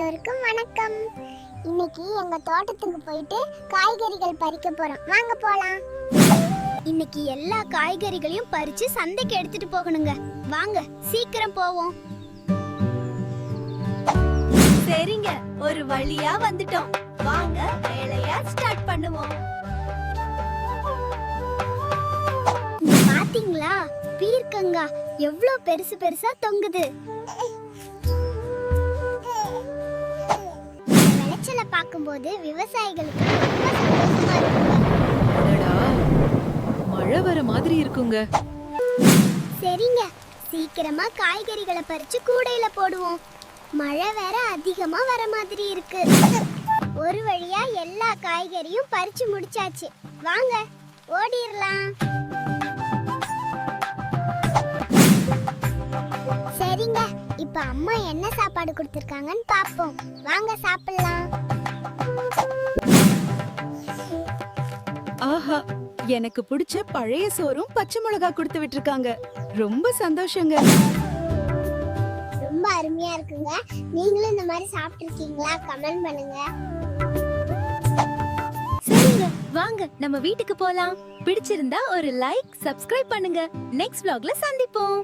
எல்லோருக்கும் வணக்கம். இன்னைக்கு எங்க தோட்டத்துக்கு போயிட்டு காய்கறிகள் பறிக்க போறோம். வாங்க போலாம். இன்னைக்கு எல்லா காய்கறிகளையும் பறிச்சு சந்தைக்கு எடுத்துட்டு போகணுங்க. வாங்க சீக்கிரம் போவோம். சரிங்க ஒரு வழியா வந்துட்டோம். வாங்க வேலையா ஸ்டார்ட் பண்ணுவோம். பாத்தீங்களா? பீர்க்கங்கா எவ்வளோ பெருசு பெருசா தொங்குது. பார்க்கும்போது விவசாயிகளுக்கு ரொம்ப சந்தோஷமா இருக்குங்க. மழை வர மாதிரி இருக்குங்க. சரிங்க சீக்கிரமா காய்கறிகளை பறிச்சு கூடையில போடுவோம். மழை வேற அதிகமா வர மாதிரி இருக்கு. ஒரு வழியா எல்லா காய்கறியும் பறிச்சு முடிச்சாச்சு. வாங்க ஓடிரலாம். இப்ப அம்மா என்ன சாப்பாடு கொடுத்திருக்காங்கன்னு பாப்போம். வாங்க சாப்பிடலாம். ஆஹா எனக்கு பிடிச்ச பழைய சோறும் பச்சை மிளகா கொடுத்து விட்டுருக்காங்க. ரொம்ப சந்தோஷங்க. ரொம்ப அருமையா இருக்குங்க. நீங்களும் இந்த மாதிரி சாப்பிட்டுருக்கீங்களா? கமெண்ட் பண்ணுங்க. சரிங்க வாங்க நம்ம வீட்டுக்கு போலாம். பிடிச்சிருந்தா ஒரு லைக் சப்ஸ்கிரைப் பண்ணுங்க. நெக்ஸ்ட் vlogல சந்திப்போம்.